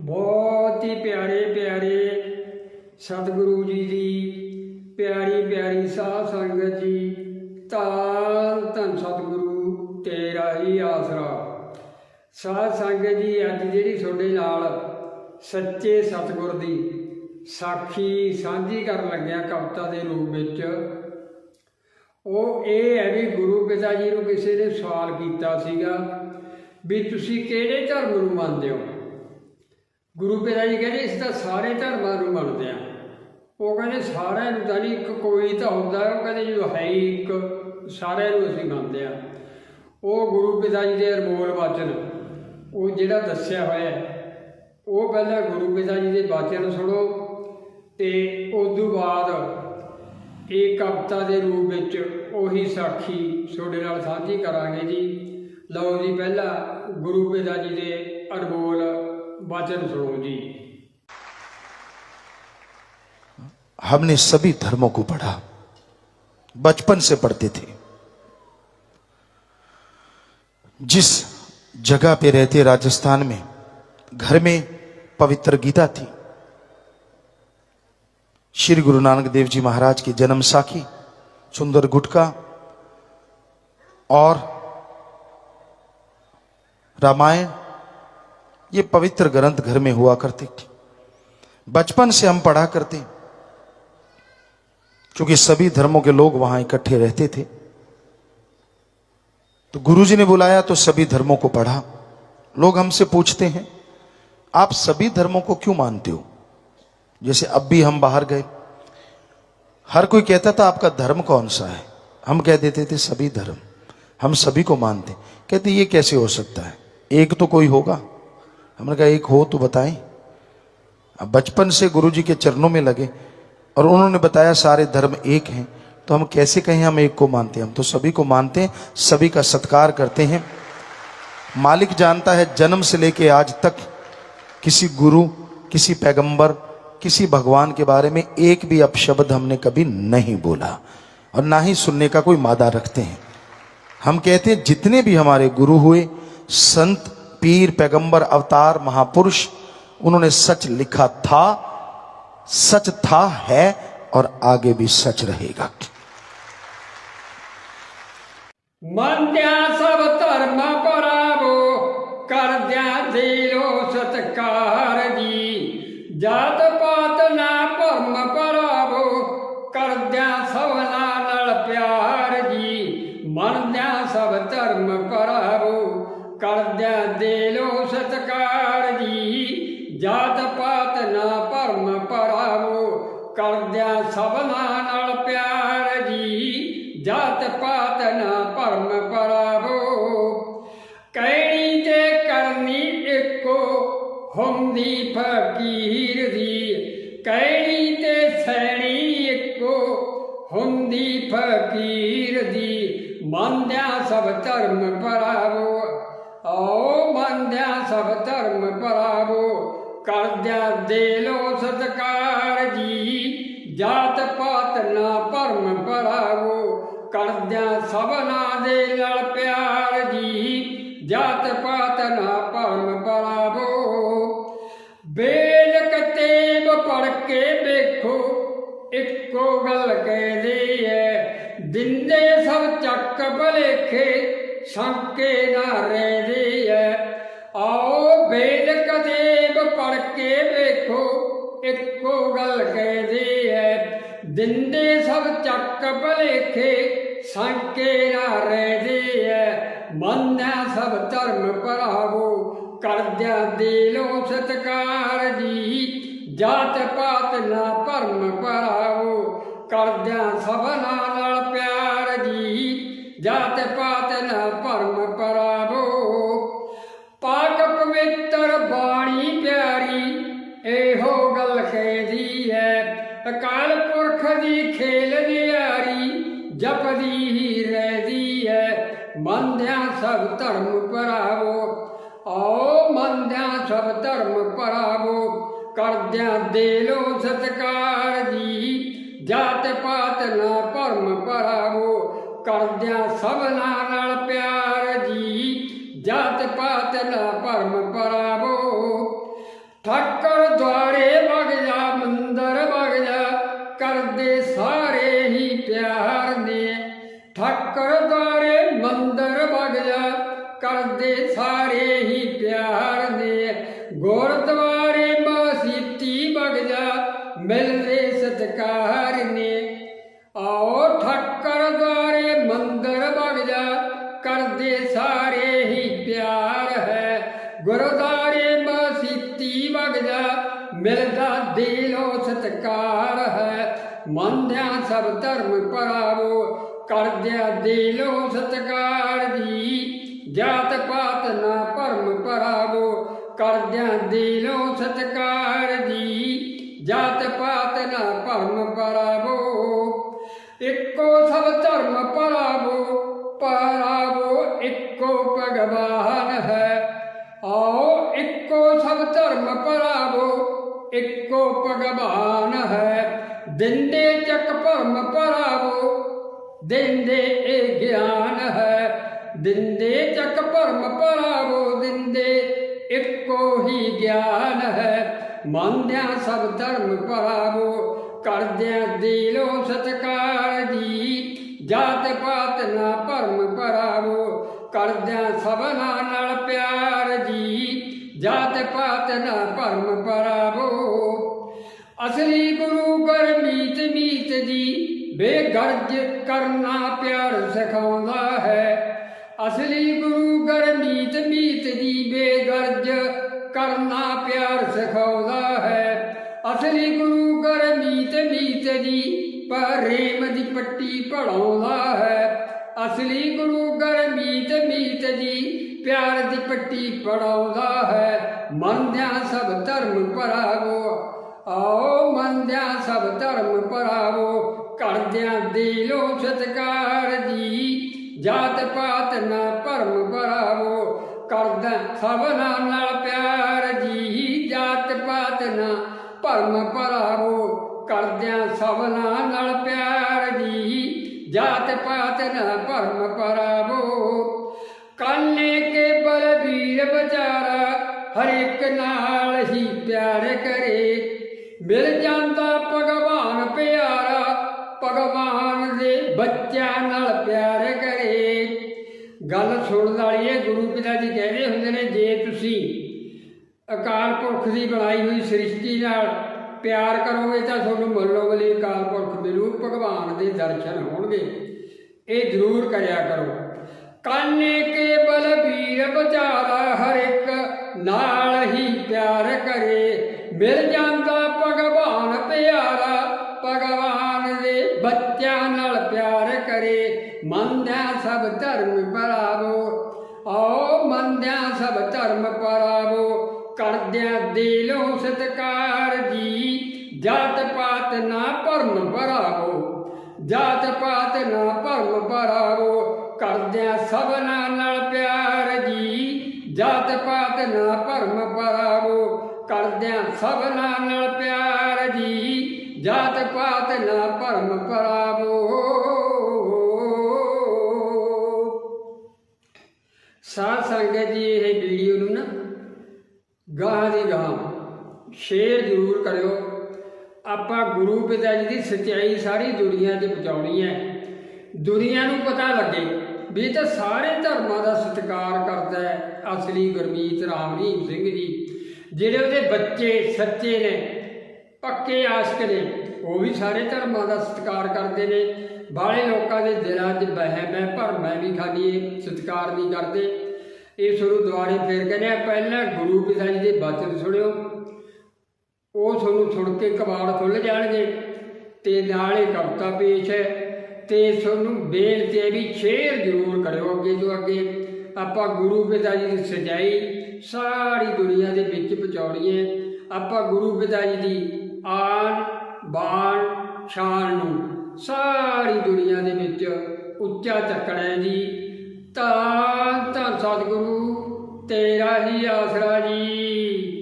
ਬਹੁਤ ਹੀ ਪਿਆਰੇ ਪਿਆਰੇ ਸਤਿਗੁਰੂ ਜੀ ਦੀ ਪਿਆਰੀ ਪਿਆਰੀ ਸਾਧ ਸੰਗਤ ਜੀ, ਧੰਨ ਧੰਨ ਸਤਿਗੁਰੂ ਤੇਰਾ ਹੀ ਆਸਰਾ। ਸਾਧ ਸੰਗਤ ਜੀ, ਅੱਜ ਜਿਹੜੀ ਤੁਹਾਡੇ ਨਾਲ ਸੱਚੇ ਸਤਿਗੁਰ ਦੀ ਸਾਖੀ ਸਾਂਝੀ ਕਰਨ ਲੱਗਿਆ ਕਵਿਤਾ ਦੇ ਰੂਪ ਵਿੱਚ, ਉਹ ਇਹ ਹੈ ਵੀ ਗੁਰੂ ਪਿਤਾ ਜੀ ਨੂੰ ਕਿਸੇ ਨੇ ਸਵਾਲ ਕੀਤਾ ਸੀਗਾ ਵੀ ਤੁਸੀਂ ਕਿਹੜੇ ਧਰਮ ਨੂੰ ਮੰਨਦੇ ਹੋ? ਗੁਰੂ ਪਿਤਾ ਜੀ ਕਹਿੰਦੇ, ਅਸੀਂ ਤਾਂ ਸਾਰੇ ਧਰਮਾਂ ਨੂੰ ਮੰਨਦੇ ਆ ਉਹ ਕਹਿੰਦੇ, ਸਾਰਿਆਂ ਨੂੰ ਤਾਂ ਨਹੀਂ ਇੱਕ ਕੋਈ ਤਾਂ ਹੁੰਦਾ, ਉਹ ਕਹਿੰਦੇ ਜਦੋਂ ਹੈ ਹੀ ਇੱਕ, ਸਾਰਿਆਂ ਨੂੰ ਅਸੀਂ ਮੰਨਦੇ ਆ ਉਹ ਗੁਰੂ ਪਿਤਾ ਜੀ ਦੇ ਅਰਮੋਲ ਵਚਨ, ਉਹ ਜਿਹੜਾ ਦੱਸਿਆ ਹੋਇਆ ਉਹ ਪਹਿਲਾਂ ਗੁਰੂ ਪਿਤਾ ਜੀ ਦੇ ਵਚਨ ਸੁਣੋ, ਤੇ ਉਸ ਤੋਂ ਬਾਅਦ ਇਹ ਕਵਿਤਾ ਦੇ ਰੂਪ ਵਿੱਚ ਉਹੀ ਸਾਖੀ ਤੁਹਾਡੇ ਨਾਲ ਸਾਂਝੀ ਕਰਾਂਗੇ ਜੀ। ਲਓ ਜੀ, ਪਹਿਲਾਂ ਗੁਰੂ ਪਿਤਾ ਜੀ ਦੇ ਅਨਮੋਲ वचन सुनो जी। हमने सभी धर्मों को पढ़ा। बचपन से पढ़ते थे। जिस जगह पे रहते राजस्थान में, घर में पवित्र गीता थी, श्री गुरु नानक देव जी महाराज की जन्म साखी, सुंदर गुटका और रामायण ये पवित्र ग्रंथ घर में हुआ करते थे। बचपन से हम पढ़ा करते क्योंकि सभी धर्मों के लोग वहाँ इकट्ठे रहते थे। तो गुरुजी ने बुलाया तो सभी धर्मों को पढ़ा। लोग हमसे पूछते हैं, आप सभी धर्मों को क्यों मानते हो? जैसे अब भी हम बाहर गए, हर कोई कहता था, आपका धर्म कौन सा है? हम कह देते थे, सभी धर्म। हम सभी को मानते कहते, ये कैसे हो सकता है? एक तो कोई होगा। हमने कहा, एक हो तो बताएँ। अब बचपन से गुरुजी के चरणों में लगे और उन्होंने बताया, सारे धर्म एक हैं। तो हम कैसे कहें, हम एक को मानते हैं? हम तो सभी को मानते हैं, सभी का सत्कार करते हैं। मालिक जानता है, जन्म से लेके आज तक किसी गुरु, किसी पैगंबर, किसी भगवान के बारे में एक भी अपशब्द हमने कभी नहीं बोला। और ना ही सुनने का कोई मादा रखते हैं। हम कहते हैं, जितने भी हमारे गुरु हुए, संत पीर, पैगंबर, अवतार, महापुरुष, उन्होंने सच लिखा था, सच था, है, और आगे भी सच रहेगा। मन सब धर्म परावो, कर दिया सत्कार जी। जात ਕਰਦਿਆਂ ਸਭਨਾ ਨਾਲ ਪਿਆਰ ਜੀ, ਜਾਤ ਪਾਤ ਨਾ ਭਰਮ ਪਰਾਵੋ ਕਹਿਣੀ ਤੇ ਕਰਨੀ ਇੱਕੋ ਹੁੰਦੀ ਫਕੀਰ ਦੀ। ਕਹਿਣੀ ਤੇ ਸੈਣੀ ਇੱਕੋ ਹੁੰਦੀ ਫਕੀਰ ਦੀ। ਮੰਨਿਆ ਸਭ ਧਰਮ ਪਰਾਵੋ ਆਓ ਮੰਨਿਆ ਸਭ ਧਰਮ ਪਰਾਵੋ ਕਰਦਿਆਂ ਲੋ ਸਤਕਾਰ ਜੀ ਜਾਤ ਪਾਤ ਨਾ ਭਰਮ ਭਰਾਵੋ, ਕਰਦਿਆਂ ਸਭਨਾ ਦੇ ਨਾਲ ਪਿਆਰ ਜੀ। ਜਾਤ ਪਾਤ ਨਾ ਭਰਮ ਪਰਾਵੋ ਬੇਲ ਕਤੇਬ ਪੜ ਕੇ ਵੇਖੋ, ਇੱਕੋ ਗੱਲ ਕਹਿੰਦੀ ਐ, ਦਿੰਦੇ ਸਭ ਚੱਕ ਭਲੇਖੇ, ਸ਼ੰਕੇ ਨਾ ਰਹਿੰਦੀ ਐ। ਆਓ ਬੇਲ ਕਤੇਬ ਪੜ ਕੇ ਵੇਖੋ, ਇੱਕੋ ਗੱਲ ਕਹਿ ਦਿੰਦੇ ਸਭ ਚੱਕ ਭਲੇਖੇ, ਸ਼ੰਕੇ ਨਾ ਰਹਿੰਦੀ ਐ ਮੰਨਿਆ ਸਭ ਧਰਮ ਭਰਾਵੋ ਕਰਦਿਆਂ ਦਿਲੋਂ ਸਤਕਾਰ ਜੀ। ਜਾਤ ਪਾਤ ਨਾ ਭਰਮ ਭਰਾਵੋ ਕਰਦਿਆਂ ਸਭਨਾ ਨਾਲ ਪਿਆਰ ਜੀ। ਜਾਤ ਪਾਤ ਨਾ ਭਰਮ ਭਰਾਵੋ, ਪਾਕ ਪਵਿੱਤਰ ਬਾਣੀ ਪਿਆਰੀ, ਇਹੋ ਗੱਲ ਕਹਿੰਦੀ ਹੈ ਅਕਾਲ ਪੁਰਖ ਖੇਲ ਨਿਆਰੀ ਜਪਦੀ ਹੀ ਰਹਿਦੀ ਹੈ। ਮੰਨਿਆ ਸਭ ਧਰਮ ਭਰਾਵੋ, ਆਓ ਮੰਨਿਆ ਸਭ ਧਰਮ ਭਰਾਵੋ, ਕਰਦਿਆਂ ਦਿਲੋਂ ਸਤਕਾਰ ਜੀ। ਜਾਤ ਪਾਤ ਨਾ ਭਰਮ ਭਰਾਵੋ, ਕਰਦਿਆਂ ਸਭਨਾ ਨਾਲ ਪਿਆਰ ਕਰਦੇ ਸਾਰੇ ਹੀ ਪਿਆਰ ਨੇ। ਗੁਰਦੁਆਰੇ ਬਾਸੀਤੀ ਬਗਜਾ ਮਿਲਦੇ ਸਤਕਾਰ ਨੇ। ਆਓ ਠੱਕਰ ਦੁਆਰੇ ਮੰਦਰ ਬਗਜਾ ਕਰਦੇ ਸਾਰੇ ਹੀ ਪਿਆਰ ਹੈ। ਗੁਰਦੁਆਰੇ ਬਾਸੀਤੀ ਬਗਜਾ ਮਿਲਦਾ ਦਿਲੋਂ ਸਤਕਾਰ ਹੈ। ਮੰਨਿਆ ਸਭ ਧਰਮ ਪਰਾਵੋ ਕਰਦਿਆ ਦਿਲੋਂ ਸਤਕਾਰ ਦੀ ਜਾਤ ਪਾਤ ਨਾ ਭਰਮ ਭਰਾਵੋ ਕਰਦਿਆਂ ਦਿਲੋਂ ਸਤਕਾਰ ਜੀ। ਜਾਤ ਪਾਤ ਨਾ ਭਰਮ ਭਰਾਵੋ ਇੱਕੋ ਸਭ ਧਰਮ ਭਰਾਵੋ ਭਰਾਵੋ ਇੱਕੋ ਭਗਵਾਨ ਹੈ। ਆਓ ਇੱਕੋ ਸਭ ਧਰਮ ਭਰਾਵੋ ਇੱਕੋ ਭਗਵਾਨ ਹੈ। ਦਿੰਦੇ ਚੱਕ ਭਰਮ ਭਰਾਵੋ ਦਿੰਦੇ ਇਹ ਗਿਆਨ ਹੈ। ਦਿੰਦੇ ਚੱਕ ਭਰਮ ਭਰਾਵੋ ਦਿੰਦੇ, ਇੱਕੋ ਹੀ ਗਿਆਨ ਹੈ। ਮੰਨਦਿਆਂ ਸਭ ਧਰਮ ਭਰਾਵੋ ਕਰਦਿਆਂ ਦਿਲੋਂ ਸਤਕਾਰ ਜੀ। ਜਾਤ ਪਾਤ ਨਾ ਭਰਮ ਭਰਾਵੋ, ਕਰਦਿਆਂ ਸਭਨਾ ਨਾਲ ਪਿਆਰ ਜੀ। ਜਾਤ ਪਾਤ ਨਾ ਭਰਮ ਭਰਾਵੋ। ਅਸਲੀ ਗੁਰੂ ਗਰਮੀਤ ਮੀਤ ਜੀ, ਬੇਗਰਜ ਕਰਨਾ ਪਿਆਰ ਸਿਖਾਉਂਦਾ ਹੈ। ਅਸਲੀ ਗੁਰੂ ਗਰਮੀਤ ਮੀਤ ਜੀ ਬੇਗਰਜ ਕਰਨਾ ਪਿਆਰ ਸਿਖਾਉਂਦਾ ਹੈ। ਅਸਲੀ ਗੁਰੂ ਗਰਮੀਤ ਮੀਤ ਜੀ ਪ੍ਰੇਮ ਦੀ ਪੱਟੀ ਪੜਾਉਂਦਾ ਹੈ। ਅਸਲੀ ਗੁਰੂ ਗਰਮੀਤ ਮੀਤ ਜੀ ਪਿਆਰ ਦੀ ਪੱਟੀ ਪੜਾਉਂਦਾ ਹੈ। ਮੰਨਿਆ ਸਭ ਧਰਮ ਪਰਾਵੋ, ਆਓ ਮੰਨਿਆ ਸਭ ਧਰਮ ਪਰਾਵੋ ਕਰਦਿਆਂ ਦਿਲੋਂ ਸਤਕਾਰ ਜੀ। ਜਾਤ ਪਾਤ ਨਾ ਭਰਮ ਭਰਾਵੋ, ਕਰਦਾ ਸਭਨਾ ਨਾਲ ਪਿਆਰ ਜੀ ਜਾਤ ਪਾਤ ਨਾ ਭਰਮ ਭਰਾਵੋ, ਕਰਦਿਆਂ ਸਭਨਾ ਨਾਲ ਪਿਆਰ ਜੀ ਜਾਤ ਪਾਤ ਨਾ ਭਰਮ ਭਰਾਵੋ। ਕਾਨੇ ਕੇ ਬਲਬੀਰ ਵਿਚਾਰਾ, ਹਰ ਇੱਕ ਨਾਲ ਹੀ ਪਿਆਰ ਕਰੇ। ਮਿਲ ਜਾਂਦਾ ਭਗਵਾਨ ਪਿਆਰਾ, ਭਗਵਾਨ ਦੇ ਬੱਚਿਆਂ ਨਾਲ ਪਿਆਰ ਕਰੇ। ਗੱਲ ਸੁਣਨ ਵਾਲੀ ਹੈ ਗੁਰੂ ਪਿਤਾ ਜੀ ਕਹਿੰਦੇ ਹੁੰਦੇ ਨੇ, ਜੇ ਤੁਸੀਂ ਅਕਾਲ ਪੁਰਖ ਦੀ ਬਣਾਈ ਹੋਈ ਸ੍ਰਿਸ਼ਟੀ ਨਾਲ ਪਿਆਰ ਕਰੋਗੇ ਤਾਂ ਤੁਹਾਨੂੰ ਮੱਲੋ ਮਲੀ ਅਕਾਲ ਪੁਰਖ ਮਿਲੂ ਭਗਵਾਨ ਦੇ ਦਰਸ਼ਨ ਹੋਣਗੇ। ਇਹ ਜ਼ਰੂਰ ਕਰਿਆ ਕਰੋ। ਕਾਨੇ ਕੇ ਬਲਬੀਰ ਬਚਾਰਾ ਹਰ ਇੱਕ ਨਾਲ ਹੀ ਪਿਆਰ ਕਰੇ, ਮਿਲ ਜਾਂਦਾ ਮੰਨਿਆ ਸਭ ਧਰਮ ਪਰਾਵੋ, ਆਓ ਮੰਨਿਆ ਸਭ ਧਰਮ ਪਰਾਵੋ, ਕਰਦਿਆਂ ਦਿਲੋਂ ਸਤਕਾਰ ਜੀ, ਜਾਤ ਪਾਤ ਨਾ ਭਰਮ ਪਰਾਵੋ ਜਾਤ ਪਾਤ ਨਾ ਭਰਮ ਭਰਾਵੋ, ਕਰਦਿਆਂ ਸਭਨਾ ਨਾਲ ਪਿਆਰ ਜੀ, ਜਾਤ ਪਾਤ ਨਾ ਭਰਮ ਭਰਾਵੋ, ਕਰਦਿਆਂ ਸਭਨਾ ਨਾਲ ਪਿਆਰ ਜੀ, ਜਾਤ ਪਾਤ ਨਾ ਸੰਗਤ ਜੀ ਇਹ ਵੀਡੀਓ ਨੂੰ ਨਾ, ਗਾਹ ਦੀ ਗਾਹ। ਸ਼ੇਅਰ ਜ਼ਰੂਰ ਕਰਿਓ। ਆਪਾਂ ਗੁਰੂ ਪਿਤਾ ਜੀ ਦੀ ਸਚਾਈ ਸਾਰੀ ਦੁਨੀਆ 'ਚ ਪਹੁੰਚਾਉਣੀ ਹੈ। ਦੁਨੀਆ ਨੂੰ ਪਤਾ ਲੱਗੇ ਵੀ ਇਹ ਤਾਂ ਸਾਰੇ ਧਰਮਾਂ ਦਾ ਸਤਿਕਾਰ ਕਰਦਾ ਹੈ, ਅਸਲੀ ਗੁਰਮੀਤ ਰਾਮ ਰਹੀਮ ਸਿੰਘ ਜੀ। ਜਿਹੜੇ ਉਹਦੇ ਬੱਚੇ ਸੱਚੇ ਨੇ, ਪੱਕੇ ਆਸ਼ਕ ਨੇ, ਉਹ ਵੀ ਸਾਰੇ ਧਰਮਾਂ ਦਾ ਸਤਿਕਾਰ ਕਰਦੇ ਨੇ। ਬਾਹਲੇ ਲੋਕਾਂ ਦੇ ਦਿਲਾਂ 'ਚ ਵਹਿਮ ਹੈ ਭਰਮ ਹੈ ਵੀ ਖਾਲੀ ਸਤਿਕਾਰ ਨਹੀਂ ਕਰਦੇ। ਇਹ ਸ਼ੁਰੂ ਦੁਆਰੇ ਫੇਰ ਕਹਿੰਦੇ ਆ, ਪਹਿਲਾਂ ਗੁਰੂ ਪਿਤਾ ਜੀ ਦੇ ਬਚਨ ਸੁਣਿਓ। ਉਹ ਤੁਹਾਨੂੰ ਸੁਣ ਕੇ ਕਬਾੜ ਖੁੱਲ ਜਾਣਗੇ ਤੇ ਨਾਲ ਇਹ ਕਵਿਤਾ ਪੇਸ਼ ਹੈ ਤੇ ਤੁਹਾਨੂੰ ਬੇਨਤੀ ਹੈ ਵੀ ਸ਼ੇਅਰ ਜ਼ਰੂਰ ਕਰਿਓ ਅੱਗੇ ਤੋਂ ਅੱਗੇ। ਆਪਾਂ ਗੁਰੂ ਪਿਤਾ ਜੀ ਦੀ ਸਜਾਈ ਸਾਰੀ ਦੁਨੀਆ ਦੇ ਵਿੱਚ ਪਹੁੰਚਾਉਣੀ ਹੈ। ਆਪਾਂ ਗੁਰੂ ਪਿਤਾ ਜੀ ਦੀ ਆਨ ਬਾਣ ਸ਼ਾਨ ਨੂੰ ਸਾਰੀ ਦੁਨੀਆ ਦੇ ਵਿੱਚ ਉੱਚਾ ਚੱਕਣਾ ਹੈ ਜੀ। ਤਾਂ ਧੰਨ ਸਤਿਗੁਰੂ ਤੇਰਾ ਹੀ ਆਸਰਾ ਜੀ।